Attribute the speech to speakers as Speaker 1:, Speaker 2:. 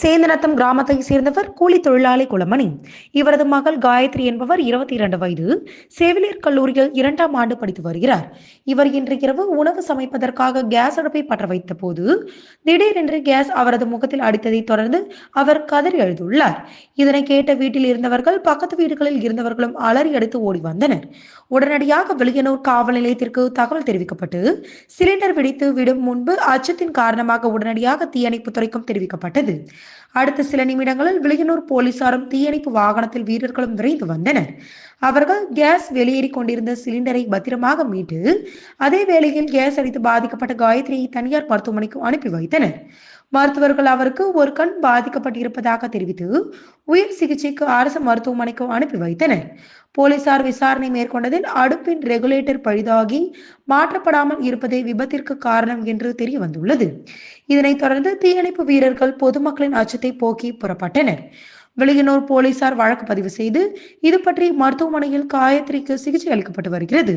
Speaker 1: சேந்தநத்தம் கிராமத்தை சேர்ந்தவர் கூலி தொழிலாளி குளமணி இவரது மகள் காயத்ரி என்பவர் இருபத்தி இரண்டு வயது. செவிலியர் கல்லூரியில் இரண்டாம் ஆண்டு படித்து வருகிறார். இவர் இன்று இரவு உணவு சமைப்பதற்காக கேஸ் அடுப்பை பற்ற வைத்த போது திடீரென்று கேஸ் அவரது முகத்தில் அடித்ததை தொடர்ந்து அவர் கதறி எழுதுள்ளார் இதனை கேட்ட வீட்டில் இருந்தவர்கள் பக்கத்து வீடுகளில் இருந்தவர்களும் அலறி அடித்து ஓடி வந்தனர். உடனடியாக வெளியனூர் காவல் நிலையத்திற்கு தகவல் தெரிவிக்கப்பட்டு சிலிண்டர் வெடித்து விடும் முன்பு அச்சத்தின் காரணமாக உடனடியாக தீயணைப்பு துறைக்கும் தெரிவிக்கப்பட்டது. அடுத்த சில நிமிடங்களில் விளியனூர் போலீசாரும் தீயணைப்பு வாகனத்தில் வீரர்களும் விரைந்து வந்தனர். அவர்கள் கேஸ் வெளியேறி கொண்டிருந்த சிலிண்டரை பத்திரமாக மீட்டு அதே வேளையில் கேஸ் அடித்து பாதிக்கப்பட்ட காயத்ரியை தனியார் மருத்துவமனைக்கு அனுப்பி வைத்தனர். மருத்துவர்கள் அவருக்கு ஒரு கண் பாதிக்கப்பட்டிருப்பதாக தெரிவித்து உயர் சிகிச்சைக்கு அரசு மருத்துவமனைக்கு அனுப்பி வைத்தனர். போலீசார் விசாரணை மேற்கொண்டதில் அடுப்பின் ரெகுலேட்டர் பழுதாகி மாற்றப்படாமல் இருப்பதே விபத்திற்கு காரணம் என்று தெரிய வந்துள்ளது இதனைத் தொடர்ந்து தீயணைப்பு வீரர்கள் பொதுமக்களின் அச்சத்தை போக்கி புறப்பட்டனர். வெளியனூர் போலீசார் வழக்கு பதிவு செய்து இது பற்றி மருத்துவமனையில் காயத்ரிக்கு சிகிச்சை அளிக்கப்பட்டு வருகிறது.